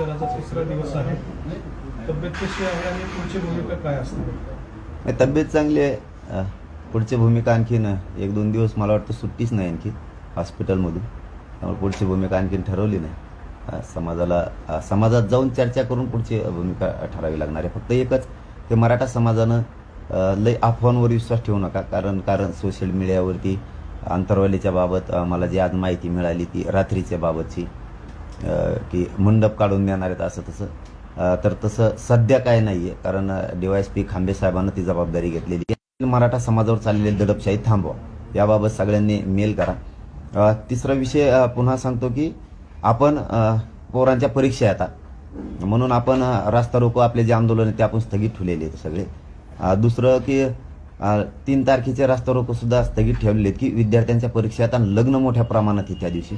उपचाराचा तिसरा दिवस आहे. तब्येत कशी आहे आणि पुढची भूमिका काय असते? नाही, तब्येत चांगली आहे. पुढची भूमिका आणखीन एक दोन दिवस मला वाटतं सुट्टीच नाही आणखी हॉस्पिटलमधून. त्यामुळे पुढची भूमिका आणखीन ठरवली नाही. समाजाला समाजात जाऊन चर्चा करून पुढची भूमिका ठरावी लागणार आहे. फक्त एकच की मराठा समाजानं लय अफवांवर विश्वास ठेवू नका. कारण कारण सोशल मीडियावरती अंतरवालीच्या बाबत मला जी आज माहिती मिळाली ती रात्रीच्या बाबतची. की मंडप काढून देणार आहेत असं तसं. तर तसं सध्या काय नाही आहे कारण डीवायएसपी खांबे साहेबांना ती जबाबदारी घेतलेली आहे. मराठा समाजावर चाललेली दडपशाही थांबवा. याबाबत सगळ्यांनी मेल करा. तिसरा विषय पुन्हा सांगतो की आपण पोरांच्या परीक्षा आहे आता म्हणून आपण रास्ता रोको आपले जे आंदोलन आहे ते आपण स्थगित ठेवलेले आहेत सगळे. दुसरं की तीन तारखेचे रास्ता रोको सुद्धा स्थगित ठेवलेले आहेत की विद्यार्थ्यांच्या परीक्षा आहेत लग्न मोठ्या प्रमाणात आहे त्या दिवशी.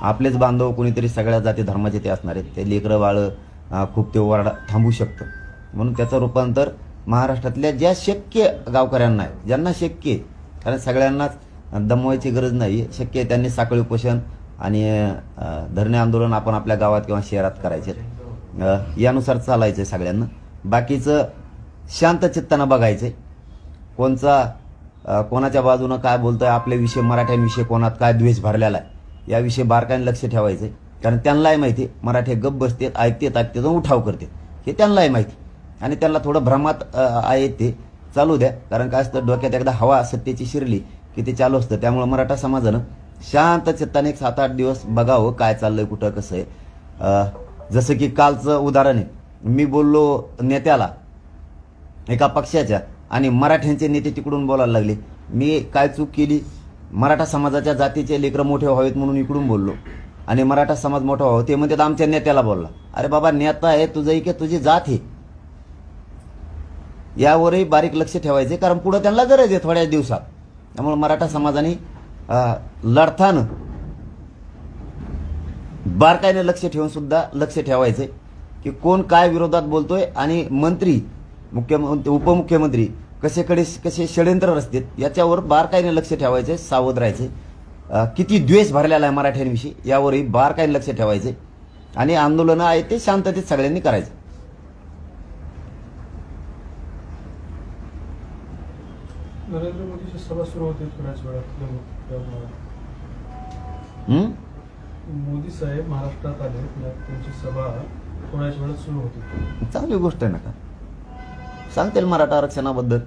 आपलेच बांधव कोणीतरी सगळ्या जाती धर्माचे ते असणार आहेत. ते लेकरं बाळं खूप ते ओरडा थांबू शकतं. म्हणून त्याचं रूपांतर महाराष्ट्रातल्या ज्या शक्य गावकऱ्यांना आहे ज्यांना शक्य आहे कारण सगळ्यांनाच दमवायची गरज नाही. शक्य आहे त्यांनी साखळी उपोषण आणि धरणे आंदोलन आपण आपल्या गावात किंवा शहरात करायचे. यानुसार चालायचं आहे सगळ्यांना. बाकीचं शांत चित्तानं बघायचं आहे कोणचा कोणाच्या बाजूनं काय बोलतोय आपले विषय मराठ्यांविषयी कोणात काय द्वेष भरलेला आहे. याविषयी बारकाईने लक्ष ठेवायचं आहे कारण त्यांनाही माहिती आहे, मराठी गप बसतेत ऐकतेत ऐकते जाऊन उठाव करते. हे त्यांनाही माहिती आणि त्यांना थोडं भ्रमात आहे ते. चालू द्या. कारण काय असतं डोक्यात एकदा हवा सत्तेची शिरली की ते चालू असतं. त्यामुळं मराठा समाजानं शांत चित्ताने एक सात आठ दिवस बघावं काय चाललंय कुठं कसं आहे. जसं की कालचं उदाहरण आहे. मी बोललो नेत्याला एका पक्षाच्या आणि मराठ्यांचे नेते तिकडून बोलायला लागले. मी काय चूक केली? मराठा समाजाच्या जातीचे लेकरं मोठे व्हावेत म्हणून इकडून बोललो. आणि मराठा समाज मोठा व्हावा ते म्हणतात आमच्या नेत्याला बोलला. अरे बाबा नेता आहे तुझं की तुझी जात आहे. यावरही बारीक लक्ष ठेवायचे कारण पुढं त्यांना गरज आहे थोड्या दिवसात. त्यामुळे मराठा समाजाने लढतान लढताना बारकाईने लक्ष ठेवून सुद्धा लक्ष ठेवायचे की कोण काय विरोधात बोलतोय आणि मंत्री मुख्यमंत्री उपमुख्यमंत्री कसेकडे कसे षडयंत्र रचतात याच्यावर बारकाईने लक्ष ठेवायचंय सावध राहायचंय अं, किती द्वेष भरलेला आहे मराठ्यांविषयी यावरही बारकाईने लक्ष ठेवायचंय आणि आंदोलनं आहेत ते शांततेत सगळ्यांनी करायचं. नरेंद्र मोदीची सभा सुरू होते थोड्याच वेळात त्यामुळे? मोदी साहेब महाराष्ट्रात आले त्यांची सभा थोड्याच वेळात सुरू होती. चांगली गोष्ट आहे ना का? सांगतील मराठा आरक्षणाबद्दल.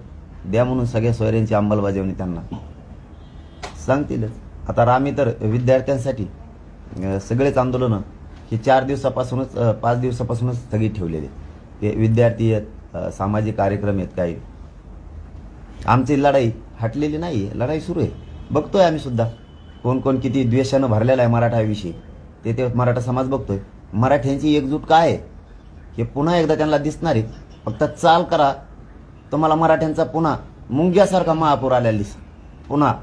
द्या म्हणून सगळ्या सोयऱ्यांची अंमलबजावणी त्यांना. सांगतीलच आता आम्ही तर विद्यार्थ्यांसाठी सगळेच आंदोलनं हे चार दिवसापासूनच पाच दिवसापासूनच स्थगित ठेवलेले ते विद्यार्थी आहेत सामाजिक कार्यक्रम आहेत काही. आमची लढाई हटलेली नाही आहे लढाई सुरू आहे. बघतोय आम्ही सुद्धा कोण कोण किती द्वेषानं भरलेला आहे मराठाविषयी ते ते मराठा समाज बघतोय. मराठ्यांची एकजूट काय आहे? हे पुन्हा एकदा त्यांना दिसणार आहे. फक्त चाल करा. तुम्हाला मराठ्यांचा पुन्हा मुंग्यासारखा महापूर आलेला दिस पुन्हा.